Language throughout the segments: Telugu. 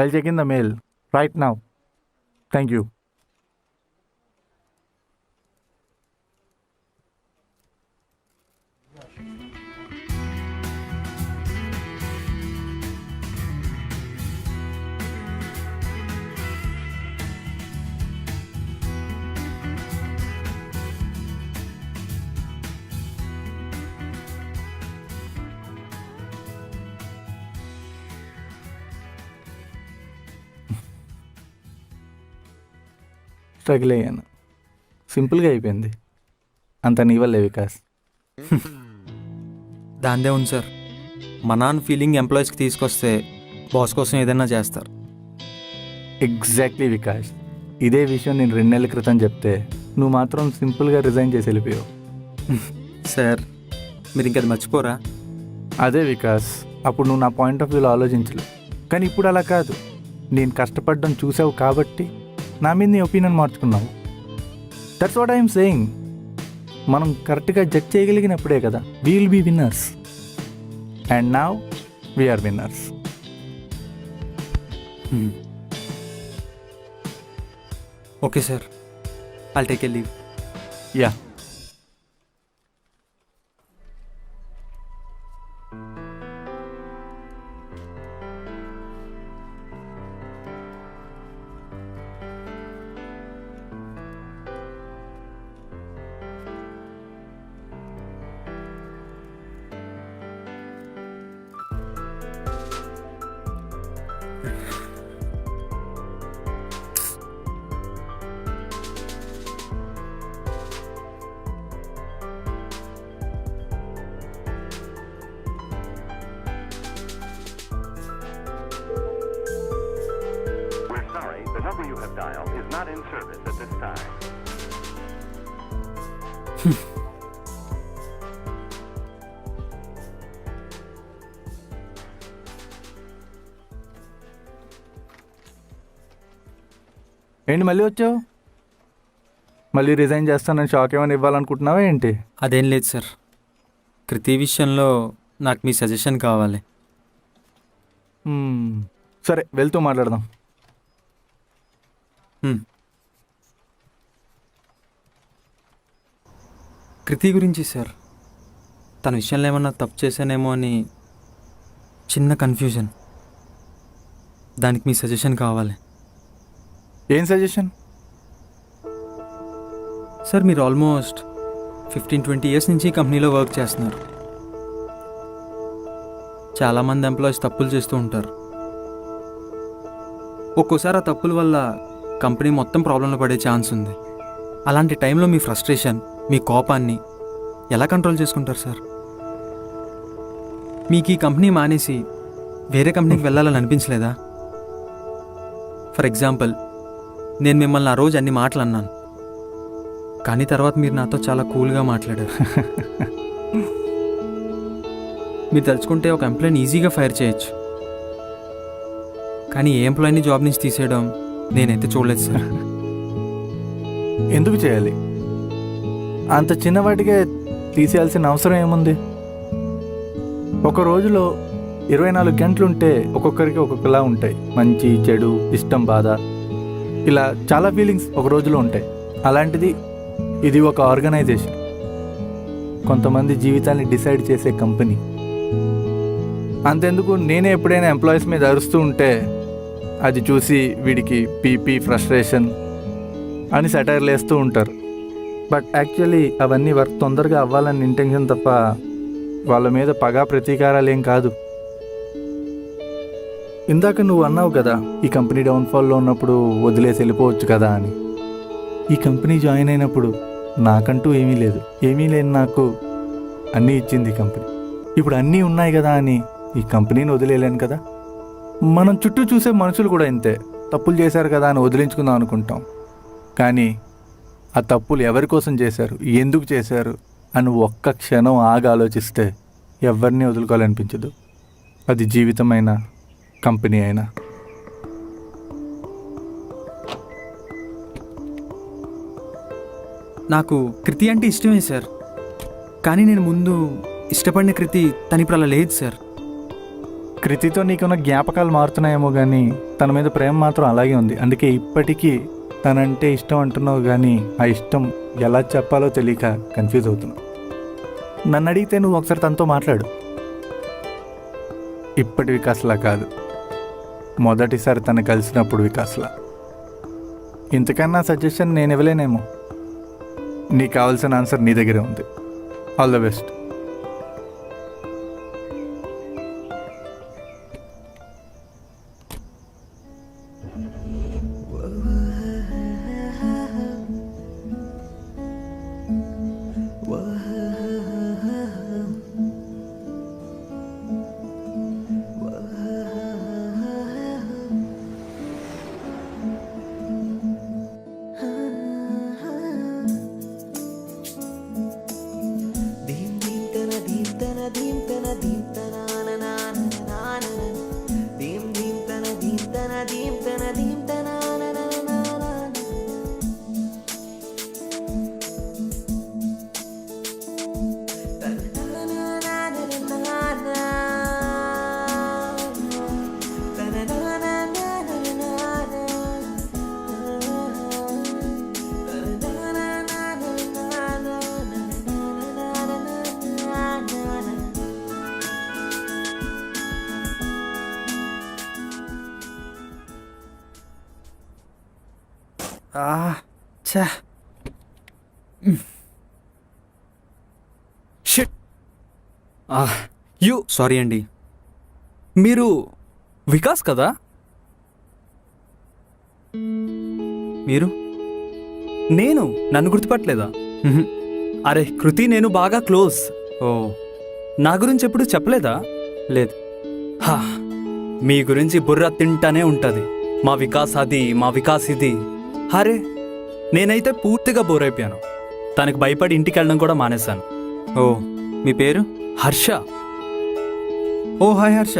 I'll check in the mail right now. Thank you. Struggle అయ్యాను సింపుల్గా అయిపోయింది. అంత నీ వల్లే వికాస్. దాందే ఉంది సార్. మా నాన్న ఫీలింగ్ ఎంప్లాయీస్కి తీసుకొస్తే బాస్ కోసం ఏదైనా చేస్తారు. ఎగ్జాక్ట్లీ వికాస్. ఇదే విషయం నేను రెండు నెలల క్రితం చెప్తే నువ్వు మాత్రం సింపుల్గా రిజైన్ చేసి వెళ్ళిపోయావు. సార్ మీరు ఇంకది మర్చిపోరా? అదే వికాస్. అప్పుడు నువ్వు నా పాయింట్ ఆఫ్ వ్యూలో ఆలోచించలేవు కానీ ఇప్పుడు అలా కాదు. నేను కష్టపడడం చూసావు కాబట్టి నా మీద నీ ఒపీనియన్ మార్చుకున్నావు. దట్స్ వాట్ ఐఎమ్ సేయింగ్ మనం కరెక్ట్గా జడ్జ్ చేయగలిగినప్పుడే కదా we'll be winners and now we are winners okay sir I'll take a leave ya service at this time. ఏంటి మళ్ళీ వచ్చావు? మళ్ళీ రిజైన్ చేస్తానని షాక్ ఏమైనా ఇవ్వాలనుకుంటున్నావా ఏంటి? అదేం లేదు సార్. కృతి విషయంలో నాకు మీ సజెషన్ కావాలి. సరే వెళ్తూ మాట్లాడదాం. కృతి గురించి సార్. తన విషయంలో ఏమన్నా తప్పు చేశానేమో అని చిన్న కన్ఫ్యూజన్. దానికి మీ సజెషన్ కావాలి. ఏం సజెషన్? సార్ మీరు ఆల్మోస్ట్ ఫిఫ్టీన్ ట్వంటీ ఇయర్స్ నుంచి కంపెనీలో వర్క్ చేస్తున్నారు. చాలామంది ఎంప్లాయీస్ తప్పులు చేస్తూ ఉంటారు. ఒక్కోసారి ఆ తప్పుల వల్ల కంపెనీ మొత్తం ప్రాబ్లంలో పడే ఛాన్స్ ఉంది. అలాంటి టైంలో మీ ఫ్రస్ట్రేషన్ మీ కోపాన్ని ఎలా కంట్రోల్ చేసుకుంటారు సార్? మీకు ఈ కంపెనీ మానేసి వేరే కంపెనీకి వెళ్ళాలని అనిపించలేదా? ఫర్ ఎగ్జాంపుల్ నేను మిమ్మల్ని ఆ రోజు అన్ని మాటలు అన్నాను. కానీ తర్వాత మీరు నాతో చాలా కూల్గా మాట్లాడారు. మీరు తలుచుకుంటే ఒక ఎంప్లాయీని ఈజీగా ఫైర్ చేయొచ్చు. కానీ ఏ ఎంప్లాయీని జాబ్ నుంచి తీసేయడం నేనైతే చూడలేదు సార్. ఎందుకు చేయాలి? అంత చిన్నవాటికే తీసేయాల్సిన అవసరం ఏముంది? ఒక రోజులో ఇరవై నాలుగు గంటలు ఉంటే ఒక్కొక్కరికి ఒక్కొక్కలా ఉంటాయి. మంచి చెడు ఇష్టం బాధ. ఇలా చాలా ఫీలింగ్స్ ఒక రోజులో ఉంటాయి. అలాంటిది ఇది ఒక ఆర్గనైజేషన్. కొంతమంది జీవితాన్ని డిసైడ్ చేసే కంపెనీ. అంతెందుకు నేనే ఎప్పుడైనా ఎంప్లాయీస్ మీద అరుస్తూ ఉంటే అది చూసి వీడికి పీపీ ఫ్రస్ట్రేషన్ అని సెటైర్లు వేస్తూ ఉంటారు. బట్ యాక్చువల్లీ అవన్నీ వర్క్ తొందరగా అవ్వాలని ఇంటెన్షన్ తప్ప వాళ్ళ మీద పగా ప్రతీకారాలు ఏం కాదు. ఇందాక నువ్వు అన్నావు కదా ఈ కంపెనీ డౌన్ఫాల్లో ఉన్నప్పుడు వదిలేసి వెళ్ళిపోవచ్చు కదా అని. ఈ కంపెనీ జాయిన్ అయినప్పుడు నాకంటూ ఏమీ లేదు. ఏమీ లేని నాకు అన్నీ ఇచ్చింది ఈ కంపెనీ ఇప్పుడు అన్నీ ఉన్నాయి కదా అని ఈ కంపెనీని వదిలేయలేను కదా. మనం చుట్టూ చూసే మనుషులు కూడా ఇంతే. తప్పులు చేశారు కదా అని వదిలించుకుందాం అనుకుంటాం. కానీ ఆ తప్పులు ఎవరి కోసం చేశారు? ఎందుకు చేశారు? అని ఒక్క క్షణం ఆగి ఆలోచిస్తే ఎవరిని వదులుకోవాలనిపించదు. అది జీవితమైనా కంపెనీ అయినా. నాకు కృతి అంటే ఇష్టమే సార్. కానీ నేను ముందు ఇష్టపడిన కృతి తను ఇప్పుడు అలా లేదు సార్. కృతితో నీకున్న జ్ఞాపకాలు మారుతున్నాయేమో కానీ తన మీద ప్రేమ మాత్రం అలాగే ఉంది. అందుకే ఇప్పటికీ తనంటే ఇష్టం అంటున్నావు కానీ ఆ ఇష్టం ఎలా చెప్పాలో తెలియక కన్ఫ్యూజ్ అవుతున్నావు. నన్ను అడిగితే నువ్వు ఒకసారి తనతో మాట్లాడు. ఇప్పటి వికాస్లా కాదు. మొదటిసారి తను కలిసినప్పుడు వికాస్లా. ఇంతకన్నా సజెషన్ నేను ఇవ్వలేనేమో. నీకు కావాల్సిన ఆన్సర్ నీ దగ్గరే ఉంది. ఆల్ ద బెస్ట్ ఛా షిట్ యు సారీ అండి మీరు వికాస్ కదా? మీరు? నేను? నన్ను గుర్తుపట్టలేదా? అరే కృతి నేను బాగా క్లోజ్. ఓ. నా గురించి ఎప్పుడు చెప్పలేదా? లేదు. హా, మీ గురించి బుర్ర తింటానే ఉంటుంది. మా వికాస్ అది మా వికాస్ ఇది. హరే నేనైతే పూర్తిగా బోర్ అయిపోయాను తనకి భయపడి ఇంటికి వెళ్ళడం కూడా మానేశాను. ఓ మీ పేరు? హర్ష. ఓ హాయ్ హర్ష.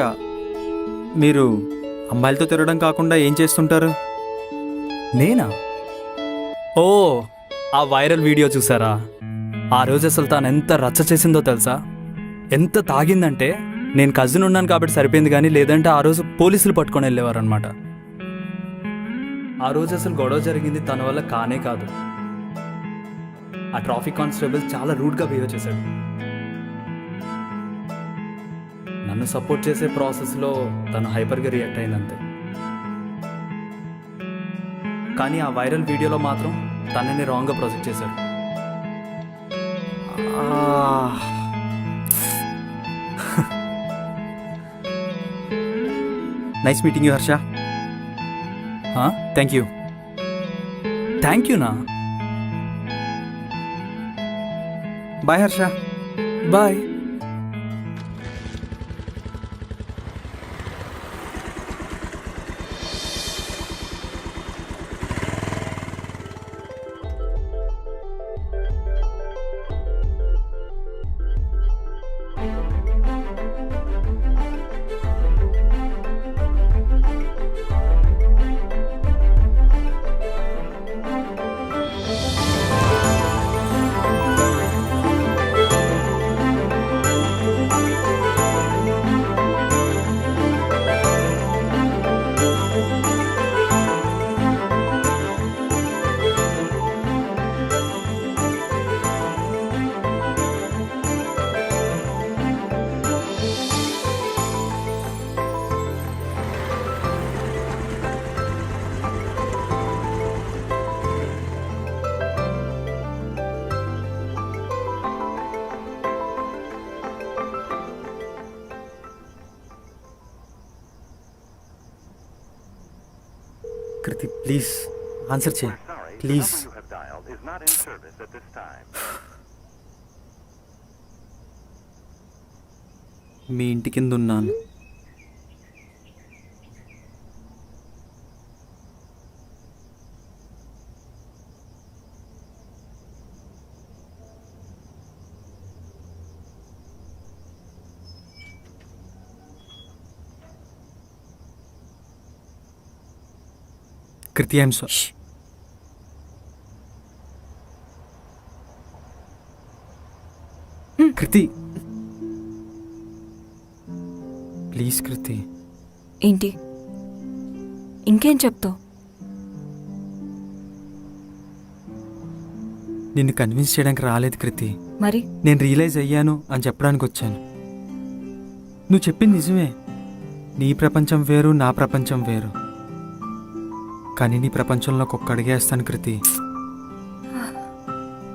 మీరు అమ్మాయిలతో తిరగడం కాకుండా ఏం చేస్తుంటారు? నేనా? ఓ ఆ వైరల్ వీడియో చూసారా? ఆ రోజు అసలు తాను ఎంత రచ్చ చేసిందో తెలుసా? ఎంత తాగిందంటే నేను కజిన్ ఉన్నాను కాబట్టి సరిపోయింది కానీ లేదంటే ఆ రోజు పోలీసులు పట్టుకొని వెళ్ళేవారు అనమాట ఆ రోజు అసలు గొడవ జరిగింది తన వల్ల కానే కాదు. ఆ ట్రాఫిక్ కానిస్టేబుల్ చాలా రూడ్గా బిహేవ్ చేశాడు. నన్ను సపోర్ట్ చేసే ప్రాసెస్లో తను హైపర్గా రియాక్ట్ అయిందంతే. కానీ ఆ వైరల్ వీడియోలో మాత్రం తనని రాంగ్గా ప్రొజెక్ట్ చేశాడు. Nice meeting you Harsha. Thank you. Thank యూనా bye Harsha. Bye. Please answer చేయండి ప్లీజ్. మీ ఇంటి కింద ఉన్నాను. Kriti I'm so. Kriti. Please Kriti. ఏంటి? ఇంకేం చెప్తావు? నిన్ను కన్విన్స్ చేయడానికి రాలేదు కృతి. మరి? నేను రియలైజ్ అయ్యాను అని చెప్పడానికి వచ్చాను. నువ్వు చెప్పింది నిజమే. నీ ప్రపంచం వేరు నా ప్రపంచం వేరు. కానీ నీ ప్రపంచంలోకి ఒక్క అడిగేస్తాను కృతి.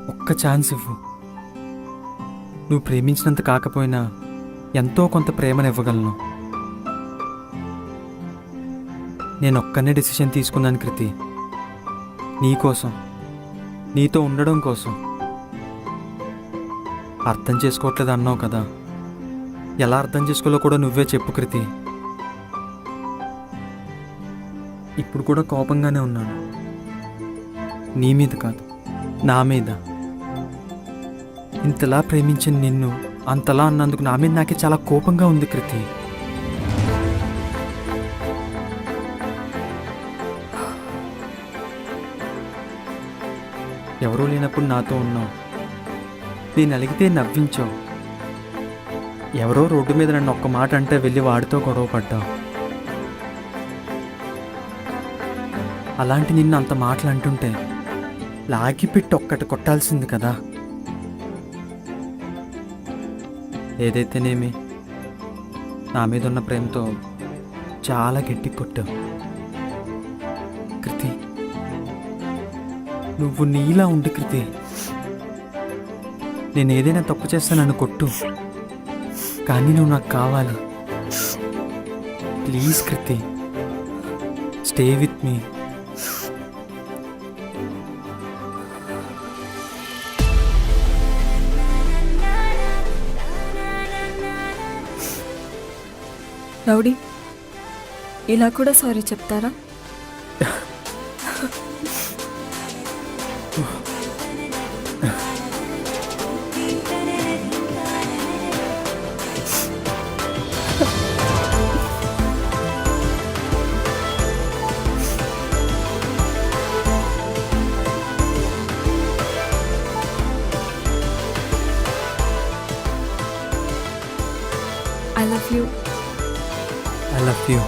ఒక్క ఛాన్స్ ఇవ్వు. నువ్వు ప్రేమించినంత కాకపోయినా ఎంతో కొంత ప్రేమను ఇవ్వగలను. నేను ఒక్కనే డెసిషన్ తీసుకున్నాను కృతి. నీకోసం నీతో ఉండడం కోసం. అర్థం చేసుకోవట్లేదు అన్నావు కదా. ఎలా అర్థం చేసుకోలో కూడా నువ్వే చెప్పు కృతి. ఇప్పుడు కూడా కోపంగానే ఉన్నాను. నీ మీద కాదు నా మీద. ఇంతలా ప్రేమించిన నిన్ను అంతలా అన్నందుకు నా మీద నాకే చాలా కోపంగా ఉంది కృతి. ఎవరూ లేనప్పుడు నాతో ఉన్నావు. నేను అలిగితే నవ్వించావు. ఎవరో రోడ్డు మీద నన్ను ఒక్క మాట అంటే వెళ్ళి వాడితో గొడవ పడ్డావు. అలాంటి నిన్ను అంత మాటలు అంటుంటే లాగిపెట్టి ఒక్కటి కొట్టాల్సింది కదా. ఏదైతేనేమి నా మీద ఉన్న ప్రేమతో చాలా గట్టి కొట్టావు. కృతి నువ్వు నీలా ఉండి కృతి. నేను ఏదైనా తప్పు చేస్తానని కొట్టు. కానీ నువ్వు నాకు కావాలి. Please Kriti stay with me. Rowdy ఇలా కూడా సారీ చెప్తారా? I love you love you.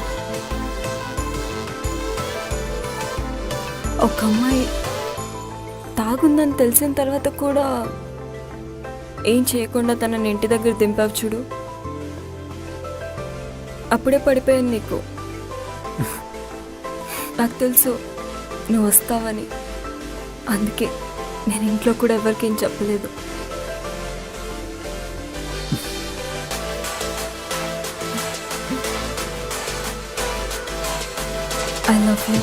ఒక అమ్మాయి తాగుందని తెలిసిన తర్వాత కూడా ఏం చేయకుండా తనని ఇంటి దగ్గర దింపావు చూడు. అప్పుడే పడిపోయాను నీకు. నాకు తెలుసు నువ్వు వస్తావని. అందుకే నేను ఇంట్లో కూడా ఎవరికేం ఏం చెప్పలేదు. I love you